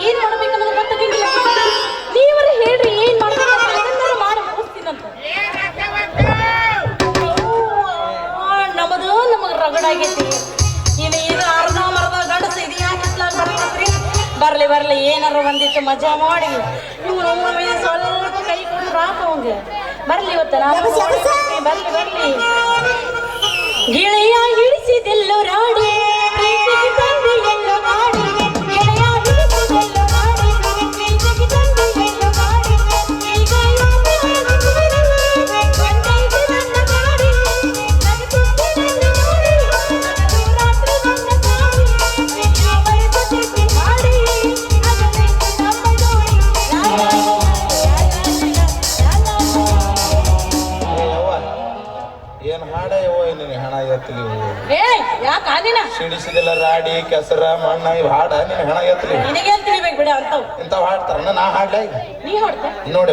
ಏನ್ ಮಾಡ್ಬೇಕನ್ನೋದು ಗೊತ್ತಿಲ್ಲ ನೀವರ ಹೇಳ್ರಿ ಏನ್ ಮಾಡ್ಬೇಕು ಅದನ್ನ ಮಾಡಿ ನಮಗ್ ರಗಡಾಗೈತಿ ಅರ್ಧ ಯಾಕೆ ಬರ್ಲಿ ಬರ್ಲಿ ಬಂದಿತ್ತು ಮಜಾ ಮಾಡಿ. ಇವನು ಸ್ವಲ್ಪ ಕೈ ಕೊಟ್ಟು ರಾತ ಅವಂಗೆ. ಬರ್ಲಿ ಇವತ್ತು ನಾನು ಬರ್ಲಿ ಬರ್ಲಿ. ಗಿಳಿಯ ಹಿಡಿಸಿದೆಲ್ಲೋ ರಾಡಿ ಹೆಸರ ಮಣ್ಣ ಇವ್ ಹಾಡ ನಿನ್ ಹೆಣ ಎತ್ತಲಿ ಇಂಥವ್ ಹಾಡ್ತಾರ ನಾ ಹಾಡ್ಲ ನೋಡಿ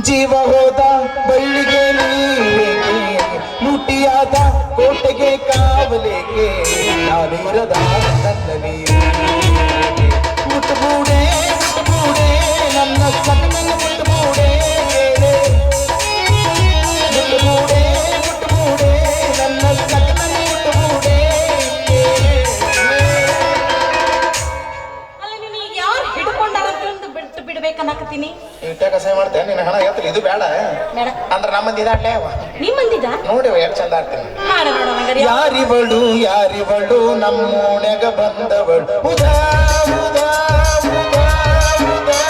ಜೀವ ಹೋದ ಬಳ್ಳಿಗೆ ಮುಟ್ಟಿಯಾದ ಕೋಟೆಗೆ ಕಾವಲಿಗೆ ನಾವೀರದ ನನ್ನವೀ ಮುಟ್ಟುಬೂಡೆ ಮುಟ್ಟುಬೂಡೆ ನನ್ನ ಕೊಟ್ಟು ಬಿಡ್ಬೇಕನ್ನಕತ್ತೀನಿ. ಇಟ್ಟ ಕಸಾಯ ಮಾಡ್ತೇನೆ ನಿನ್ನ ಹಣ ಹೇಳ್ತಿಲ್ಲ ಇದು ಬೇಡ. ಬೇಡ. ಅಂದ್ರ ನಮ್ಮ ಮಂದಿ ಇದಾಡ್ಲೇ ಅವ. ನಿಮ್ ನೋಡಿ ಎಷ್ಟು ಚಂದ ಆಡ್ತೀನಿ. ಮಾಡ ನೋಡೋಣ ಯಾರಿವಳು ಯಾರಿವಳು ನಮ್ಮೂನೆಗ ಬಂದವಳು. ಉದಾ ಉದಾ ಉದಾ ಉದಾ.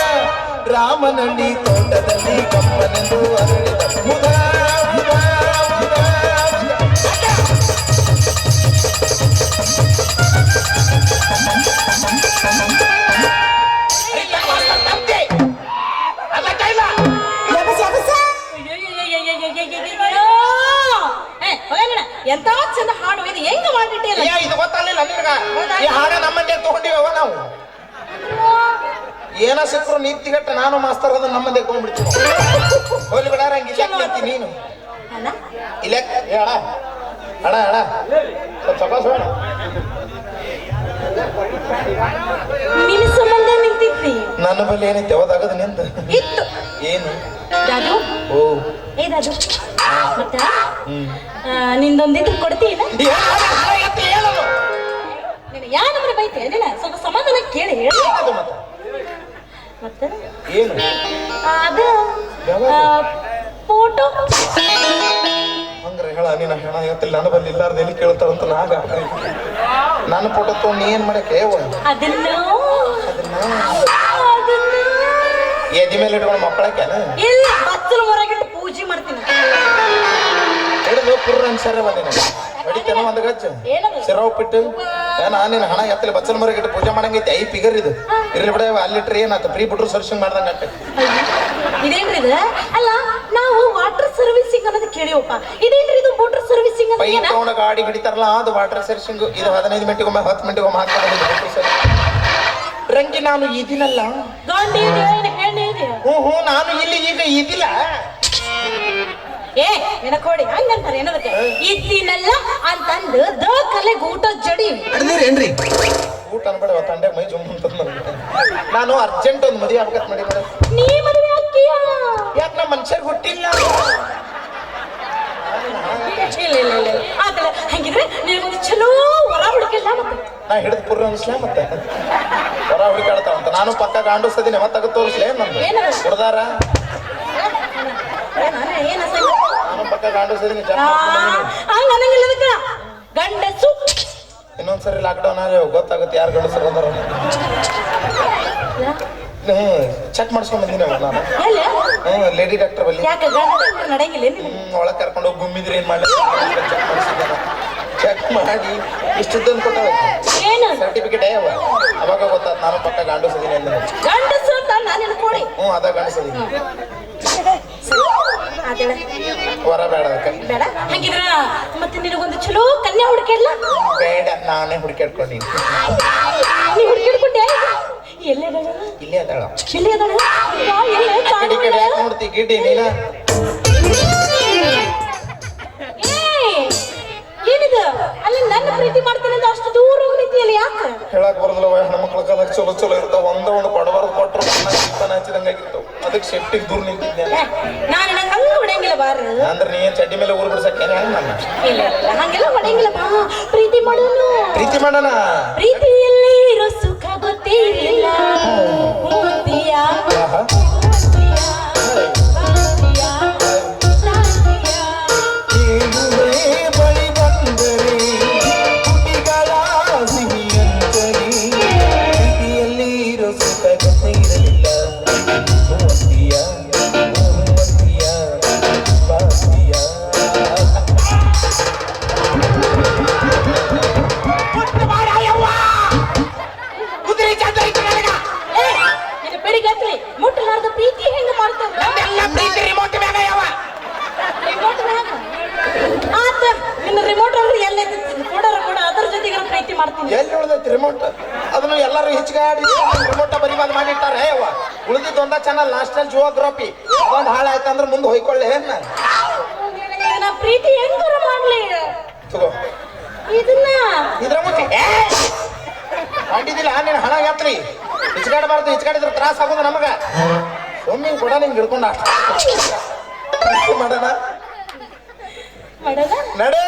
ರಾಮನಳ್ಳಿ ತೋಟದಲ್ಲಿ ಕಮ್ಮನೆಂದು ಅರಳಿದ ಉದಾ ಎಂತ ಚಂದ ಹಾಡು ಇದು ಹೆಂಗ ಮಾಡಿಟ್ಟಿಲ್ಲ ಏ ಇದು ಗೊತ್ತಾಗಲಿಲ್ಲ ನಿನಗ ಈ ಹಾಡ ನಮ್ಮ ನಮ್ಮಂದೆ ತಗೊಂಡಿವವ ನಾವು. ಏನ ಸಿಕ್ಕರು ನಿಂತಿಗಟ್ಟ ನಾನು ಮಾಸ್ತರ್ ಅದನ್ನ ನಮ್ಮಂದೆ ತಗೊಂಡ್ಬಿಡ್ತೀನಿ. ಹೋಗ್ಲಿ ಬಿಡ ಹಂಗಿಲ್ಲ ನಿಂತಿ ನೀನು? ಇಲ್ಲ? ಅಡಾ ಅಡಾ ಅಡ ಅಡ ಬೇಡ. ನಿನ್ನ ಸಂಬಂಧ ನಿಂತಿದ್ದಿ? ನನ್ನ ಬಲ್ಲಿ ಏನೈತೆ? ಹೋದಾಗದ ನಿಂದ? ಇತ್ತು. ಏನು? ರಾಜು? ಓ. ಏ ಮತ್ತ ನಿಂದೊಂದಿದ್ರು ಕೊಡ್ತೀನ ಏನದು ನೀನು ಯಾ ನಮ್ರೆ ಬೈತೆ ನೀನ ಸ್ವಲ್ಪ ಸಮಾಧಾನ ಕೇಳಿ ಹೇಳು. ಮತ್ತೆ? ಅದು ಫೋಟೋ. ಹಂಗ್ರೆ ಹೇಳ ನಿನ್ನ ನನ್ನ ಬಲ್ಲಿ ಇಲ್ಲಾರ್ದು ಎಲ್ಲಿ ಕೇಳ್ತಾರಂತ ನಾಗ ನನ್ನ ಫೋಟೋ ತೊಗೊಂಡು ಏನ್ ಮಾಡಕ್ಕೆ? ಅದನ್ನ ಅದನ್ನ ಎದಿ ಮೇಲೆ ಇಟ್ಕೊಂಡು ಮಕ್ಕಳಕ್ಕೇನ ಇಲ್ಲ ಬಚ್ಚಲು ಹೊರಗಿಟ್ಟು ಪೂಜೆ ಮಾಡ್ತೀನಿ. ಹಿಡಿದು ಕುರ್ರ ಅನ್ಸಾರ ಬಂದಿನ ಹೊಡಿತೇನ ಒಂದು ಗಜ್ಜ. ಏನದು? ಸಿರ ಉಪ್ಪಿಟ್ಟು. ಏನ ನೀನು ಹಣ ಎತ್ತಲಿ ಬಚ್ಚಲ ಮರಗಿಟ್ಟು ಪೂಜೆ ಮಾಡಂಗೈತಿ. ಐ ಫಿಗರ್ ಇದು. ಇರ್ಲಿ ಬಿಡ ಅಲ್ಲಿಟ್ರೆ ಏನಾತ? ಫ್ರೀ ಬಿಟ್ರು ಸರ್ವಿಸಿಂಗ್ ಮಾಡ್ದಂಗ ಆಟ ಇದೇನ್ರಿ ಇದು? ಅಲ್ಲ ನಾವು ವಾಟರ್ ಸರ್ವಿಸಿಂಗ್ ಅನ್ನೋದು ಕೇಳಿವಪ್ಪ. ಇದೇನ್ರಿ ಇದು ವಾಟರ್ ಸರ್ವಿಸಿಂಗ್ ಅಂದ್ರೆ ಏನ ತಗೊಂಡ ಗಾಡಿ ಹಿಡಿತಾರಲ್ಲ ಅದು ವಾಟರ್ ಸರ್ವಿಸಿಂಗ್ ಇದು ಹದಿನೈದು ಮಿನಿಟ್ಗೊಮ್ಮೆ ಹತ್ತು ಮಿನಿಟ್ಗೊಮ್ಮೆ ಹಾಕ್ತಾರೆ ರಂಗಿ ನಾನು ಇದಿನಲ್ಲ ಗಾಂಡಿ ಏನು ಹ್ಞೂ ನಾನು ಇಲ್ಲಿ ಈಗ ಇದಿಲ್ಲ. ಏ ನೆನಕೋಡಿ ಹಂಗಂತಾರೆ ಏನದಕ್ಕೆ? ಇದ್ದೀನಲ್ಲ ಅಂತಂದು ದ ಕಲೆ ಊಟ ಜಡಿ. ಅಡ್ದಿರೇನ್ರಿ ಊಟ ಅನ್ಬೇಡ ತಂಡೆ ಮೈ ಜುಮ್ ಅಂತ ನಾನು ಅರ್ಜೆಂಟ್ ಒಂದು ಮದುವೆ ಆಗ್ಬೇಕಂತ ಮಾಡಿ ಮೇಡಮ್ ನೀ ಮದುವೆ ಯಾಕೆ ನಮ್ಮ ಮನುಷ್ಯರಿಗೆ ಹುಟ್ಟಿಲ್ಲ? ಇಲ್ಲ ಇಲ್ಲ ಇಲ್ಲ ಆತಲ್ಲ ಹಂಗಿದ್ರೆ ನಿನಗೊಂದು ಚಲೋ ಹೊರ ಹುಡುಕಿಲ್ಲ ಮತ್ತೆ. ನಾ ಹಿಡಿದು ಪುರ್ರ ಅನ್ಸ್ಲೇ ಮತ್ತೆ. ಹೊರ ಹುಡುಕಾಡ್ತಾವ ಅಂತ. ನಾನು ಪಕ್ಕ ಗಾಂಡು ಸದಿನಿ ಮತ್ತೆ ತಗದ್ ತೋರಿಸ್ಲೇ ಏನು? ಹುಡ್ದಾರ ನಾನು ಪಕ್ಕ ಗಾಂಡು ಸದಿನಿ ಆ, ಹಂಗ ಅನ್ನಂಗಿಲ್ಲ ಅದಕ್ಕ. ಗಂಡಸು. ಇನ್ನೊಂದ್ಸರಿ ಲಾಕ್ಡೌನ್ ಆದ್ರೆ ಗೊತ್ತಾಗುತ್ತೆ ಯಾರು ಗಂಡಸರು ಅದಾರ ಚೆಕ್ ಮಾಡ್ಸ್ಕೊಂಡ್ ಬಂದಿನಿ ನಾನು. ಎಲ್ಲಿ? ಹ್ಞೂ ಲೇಡಿ ಡಾಕ್ಟರ್ ಬಲ್ಲಿ. ಯಾಕೆ ಗಂಡ ನಡೆಯಂಗಿಲ್ಲ ನೀನು ಹ್ಮ್ ಒಳಗೆ ಕರ್ಕೊಂಡು ಹೋಗಿ ಗುಮ್ಮಿದ್ರೆ ಏನ್ ಮಾಡ್ಲಿ? ಚೆಕ್ ಮಾಡಿಸಿದ್ದಾನ ಚೆಕ್ ಮಾಡಿ ಇಷ್ಟದ್ದೊಂದು ಕೊಟ್ಟ ಏನು? ಸರ್ಟಿಫಿಕೇಟ್ ಅವ. ಅವಾಗ ಗೊತ್ತಾತ್ ನಾನು ಪಕ್ಕ ಗಾಂಡು ಸದಿನಿ ಅಂದ. ಗಂಡಸು ಅಂತ ನಾನು ನೆನ್ಕೊಡಿ ಹ್ಞೂ ಅದ ಗಂಡು ಸರಿ ಅದೇಳ ಹೊರ ಬೇಡ ಅದಕ್ಕೆ. ಬೇಡ? ಹಂಗಿದ್ರ ಮತ್ತೆ ನಿನಗೊಂದು ಚಲೋ ಕನ್ಯಾ ಹುಡುಕಿಲ್ಲ ಬೇಡ ನಾನೇ ಹುಡುಕಾಡ್ಕೊಂಡಿ ನೀ ಹುಡುಕಿಡ್ಕೊಂಡೆ ಎಲ್ಲೇ ಅದಾಳ? ಇಲ್ಲೇ ಅದಾಳ. ಇಲ್ಲೇ ಅದಾಳ? ಯಾ, ಎಲ್ಲೇ? ಕಾಣ್- ಕಡೆ ಯಾಕೆ ನೋಡ್ತಿ ಗಿಡ್ಡಿ ನೀನ? ಏಯ್! ಏನಿದು? ಅಲ್ಲಿ ನನ್ನ ಪ್ರೀತಿ ಮಾಡ್ತೀನಿ ಅಂತ ಅಷ್ಟು ದೂರ ಹೋಗ್ತಿದ್ಯಲ್ಲ ಯಾಕೆ? ಹೇಳಾಕ ಬರೋದಿಲ್ಲ ವ, ಹೆಣ್ಮಕ್ಳ ಕಾಲಕ್ ಚಲೋ ಚಲೋ ಇರ್ತಾವ. ಒಂದ ಒಂದು ಕೊಟ್ರು ಸಿಗ್ತಾನ ಹಚ್ಚಿದಂಗ ಆಗಿರ್ತಾವ. ಅದಕ್ಕೆ ಶೆಫ್ಟಿಗೆ ದೂರ ನಿಂತಿದ್ದೆ ನಾನು. ನಂಗೆ ಹಂಗ ಹೊಡೆಯಂಗಿಲ್ಲ ಅಂದ್ರೆ ನೀ ಏನ್ ಚಡ್ಡಿ ಮೇಲೆ ಊರು ಬಿಡ್ಸಕ್ಕೆ ಏನ್ ಇಲ್ಲ ಇಲ್ಲ, ಹಂಗೆಲ್ಲ ಹೊಡೆಯಂಗಿಲ್ಲ. ಪ್ರೀತಿ ಮಾಡೋನು. ಪ್ರೀತಿ ಮಾಡೋಣ ಪ್ರೀತಿ ತಿಳಿಲ್ಲ ಮುತ್ತಿಯ ಇದನ್ನ? ಇದ್ರ ಮುಚ್ಚಿ ಅಂಟಿದಿಲ್ಲ ನೀನು ಹಣ ಯಾತ್ರಿ? ಹಿಚ್ಕಾಡಬಾರ್ದು ಹಿಚ್ಕಾಡಿದ್ರೆ ತ್ರಾಸ ಆಗೋದು ನಮಗ. ಒಮ್ಮೆ ಕೂಡ ನಿಂಗೆ ಹಿಡ್ಕೊಂಡ. ಮಾಡೋಣ. ನಡೇ!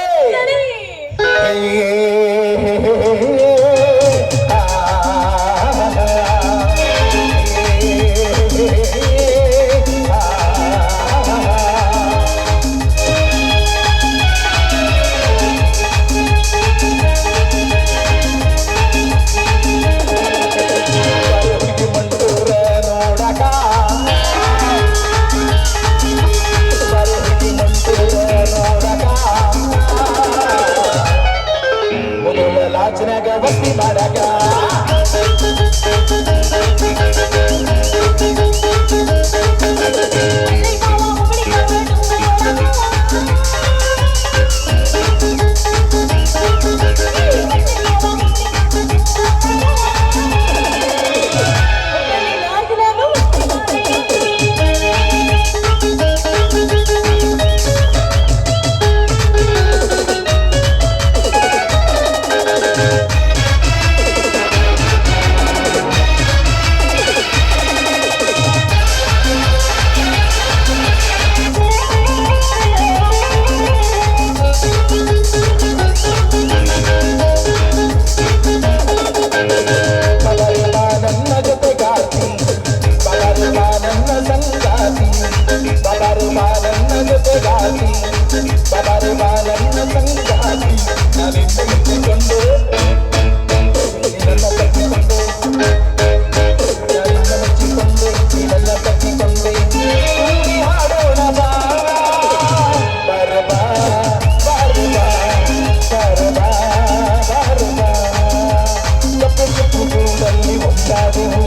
ಒಂದಾಗುವು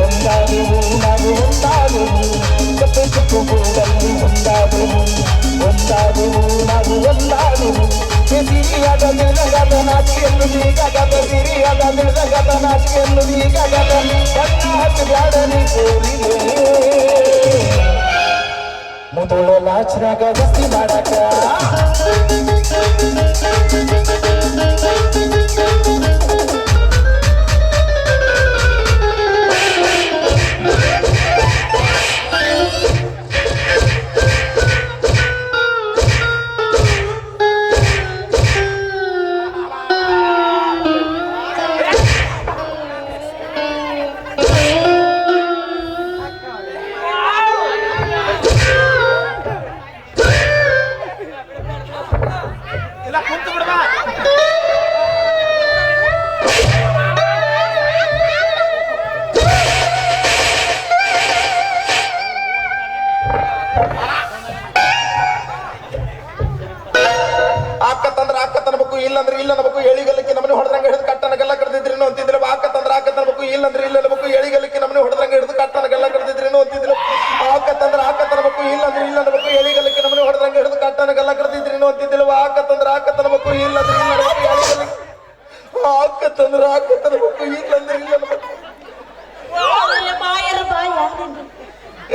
ಒಂದಾಗುವು ನಾವು ಒಂದಾಗುವು ಕಪ್ಪೆ ಕಪ್ಪುಗಳಲ್ಲಿ ಒಂದಾಗುವು ಒಂದಾಗುವು ನಾವು ಒಂದಾಗುವು ಸಿರಿಯಾದ ನಿರ್ಗದ ನಾಚಿಕೆಯನ್ನು ನೀಗದ ಸಿರಿಯಾದ ನಿರ್ಗದ ನಾಚಿಕೆಯನ್ನು ನೀಗದ ನನ್ನ ಹತ್ತು ಬ್ಯಾಡನೆ ಕೋರಿದೆ ಮುದುಳ ಲಾಚನಾಗ ವಸ್ತಿ ಮಾಡಕ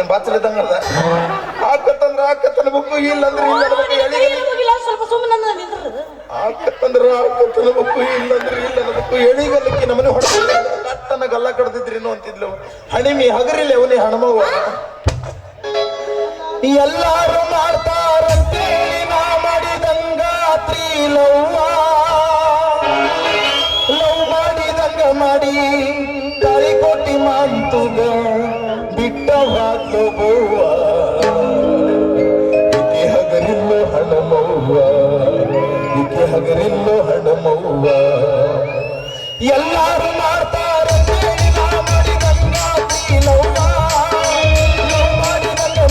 ಏನ್ ಬಾಚಲಿದ್ದಂಗ ಆಕತ್ತಂದ್ರ ಆಕತ್ತನ ಬುಕ್ಕು ಇಲ್ಲಂದ್ರೆ ಇಲ್ಲ ಸ್ವಲ್ಪ ಸುಮ್ಮನೆ ಆಕತ್ತಂದ್ರ ಆಕತ್ತನ ಬುಕ್ಕು ಇಲ್ಲಂದ್ರೆ ಇಲ್ಲ ಬುಕ್ಕು ಎಳಿಗಲ್ಲಕ್ಕೆ ನಮ್ಮನೆ ಹೊಡೆದ ಕಟ್ಟನ ಗಲ್ಲ ಕಡ್ದಿದ್ರೇನು ಅಂತಿದ್ಲು. ಹಣಿಮಿ ಹಗರಿಲೆ ಅವನೇ ಹಣಮವ್ವ. ಎಲ್ಲಾರು ಮಾಡ್ತಾರಂತೆ ನಾ ಮಾಡಿದಂಗ ತ್ರೀಲವ್ವ ಬೋವ ಈಕೆ ಹಗರಿಲ್ಲೋ ಹಣಮವ್ವ. ಈಕೆ ಹಗರಿಲ್ಲೋ ಹಣಮವ್ವ. ಎಲ್ಲಾರು ಮಾಡ್ತಾರ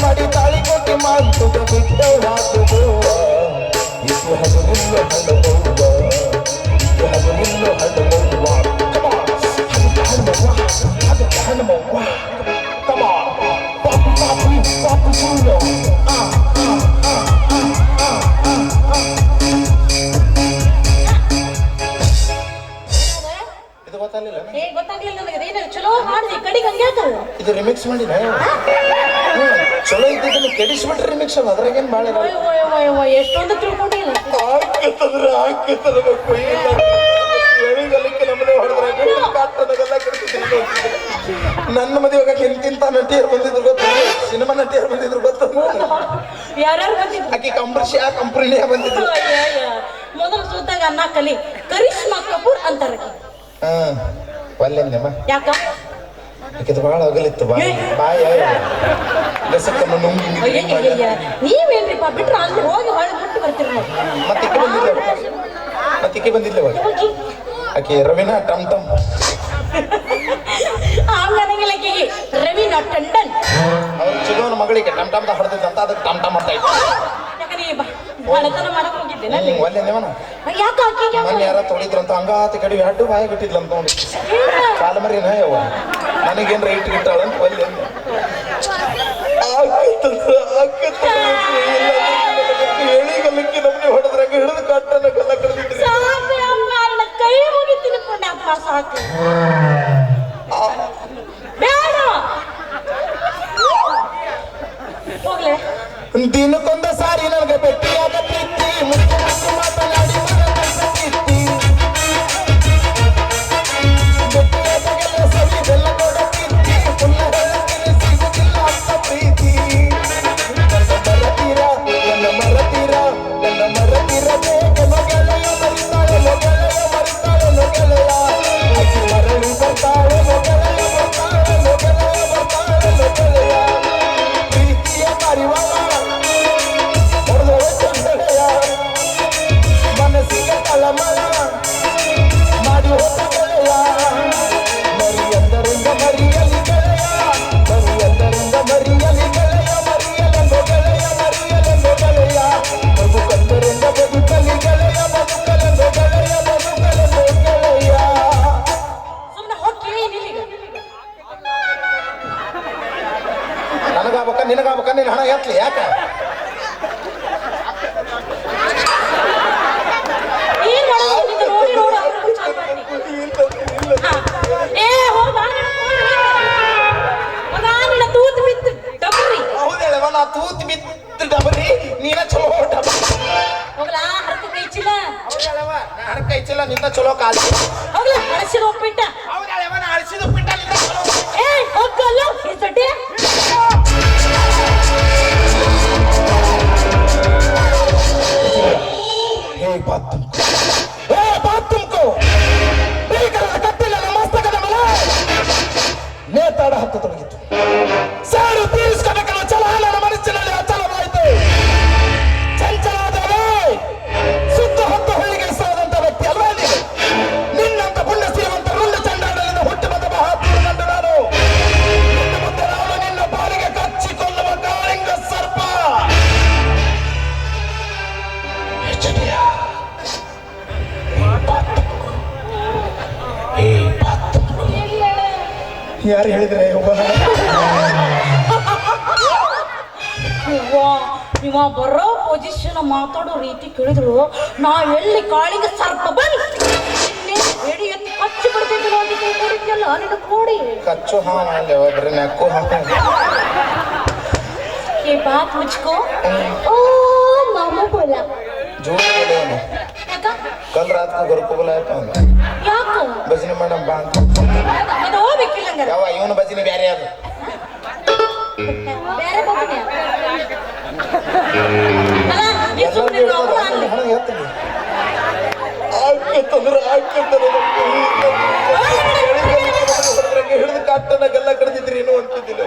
ಮಾಡಿ ತಾಳಿ ಕೊಟ್ಟಿ ಮಾಂತುಗ ಬಿಟ್ಟ ಬೋವ ಈಕೆ ಹಗರಿಲ್ಲೋ ಹಣಮವ್ವ. ಈಕೆ ಹಗರಿಲ್ಲೋ ಹಣಮವ್ವ. ಇದು ರಿಮಿಕ್ಸ್ ಮಾಡಿದ ಚಲೋ ಇದ್ದಿದ್ದನ್ನು ಕೆಡಿಸ್ಬಿಟ್ರೆ ರಿಮಿಕ್ಸ್ ಅಲ್ಲ. ಅದ್ರಾಗೇನು ಓಯ್ ಎಷ್ಟೊಂದು ತಿಳ್ಕೊಂಡಿಲ್ಲ. ಹಾಕಿತ್ತಂದ್ರೆ ಹಾಕಿತ್ತಬೇಕು ನನ್ನ ಮದುವೆಗೆ ಎಂತಿಂತ ನಟಿಯರು ಬಂದಿದ್ರು ಗೊತ್ತು? ಸಿನಿಮಾ ನಟಿಯರು ಬಂದಿದ್ರು ಗೊತ್ತು? ಯಾರ್ಯಾರು ಬಂದಿದ್ರು? ಆಕಿ ಕಂಪ್ರಿಷ ಕಂಪ್ರಿನಿಯಾ ಬಂದಿದ್ರು. ಮೊದಲು ಸುತ್ತಾಗ ಅನ್ನ ಕಲಿ. ಕರಿಷ್ಮಾ ಕಪೂರ್ ಅಂತಾರ. ಹಾ ಒಲ್ಲೆನ್ನಮ್ಮ ಯಾಕ? ಆಕಿದು ಭಾಳ ಅಗಲಿತ್ತು ಬಾ ಬಾಯ ಗಸಕ್ಕನ್ನು ನುಂಗಿ. ನೀವೇನ್ರಿಪ್ಪ? ಬಿಟ್ರ ಅಲ್ಲಿ ಹೋಗಿ ಹೊಳೆ ಬಿಟ್ಟು ಬರ್ತೀರಿ ಮತ್ತೆ ಬಂದಿಲ್ಲ ಮತ್ತೆ ಬಂದಿಲ್ಲ? ಆಕಿ ರವಿನ ಟಮ್ ಟಮ್. ಆಮೇಲೆ ಆಕೆಗೆ ರವೀನಾ ಟಂಡನ್. ಅವ್ರ ಚಿಗೋನ ಮಗಳಿಗೆ ಟಮ್ ಟಮ್ ಹೊಡೆದಿದ್ದಂತ ಅದಕ್ಕೆ ಟಮ್ ಟಮ್ ಅಂತ ಇತ್ತು ಯಾಕಂದ್ರೆ ಈ ಬ- ಬಡತನ ಮಾಡಕ್ ಹೋಗಿದ್ದೇನೆ ಅಲ್ಲಿ. ಒಲ್ಲೆನ್ನವನ ಯಾಕ ಆಕಿಗೆ? ಮೊನ್ನೆ ಯಾರ ತೊಳಿದ್ರಂತ ಹಂಗಾತಿ ಕಡಿ ಅಡ್ಡು ಬಾಯ ಬಿಟ್ಟಿದ್ಲಂತ ನೋಡಿ? ಕಾಲ ಮರಿನ ಯವ್ವ ಇಟ್ಟು ರೈಟ್ ಗಿಟ್ಟಾಳಂತ ಒಲ್ಲೆ. ಸಾಕು ಬೇಡ. ಹೋಗ್ಲೆ. ದಿನಕ್ಕೊಂದ ಸಾರಿ ನನಗೆ ಭೇಟಿಯಾದ ಪ್ರೀತಿ बात तुमको ए बात तुमको नहीं कर सकते नमस्ते का नमला नेताड़ा तो ಯಾರು ಹೇಳಿದ್ರೆ ಒಬ್ಬ ಇವ ಇವ ಬರೋ ಪೊಸಿಷನ್ ಮಾತಾಡೋ ರೀತಿ ಕೇಳಿದ್ರು ನಾ ಎಲ್ಲಿ ಕಾಳಿಗೆ ಸರ್ಪ ಬಂದ್ ನಿನ್ನೆ ಎಡಿ ಎತ್ತಿ ಕಚ್ಚಿ ಬಿಡ್ತಿದ್ರು ಅಂತ ತಿಳ್ಕೊಂಡಿದ್ಯಲ್ಲ ನಿನ್ನ ಕೋಡಿ ಕಚ್ಚು ಹಾವ ಅಲ್ಲಿ ಒಬ್ರು ನಕ್ಕು ಹಾವ ये बात मुझको ओ मामा बोला ಜೋಡಿ बोले ಯಾಕ कल रात को घर को बुलाया था ಯಾಕ ಭಜನೆ ಮೇಡಮ್ ಬಾ ಯಾವ ಇವನು ಬಜಿನಿ ಬ್ಯಾರೆ ಅದು. ಹಿಡಿದು ಕಟ್ಟನ ಗಲ್ಲ ಕಡ್ದಿದ್ರಿ ಏನು ಅಂತಿದ್ದಿಲ್ಲ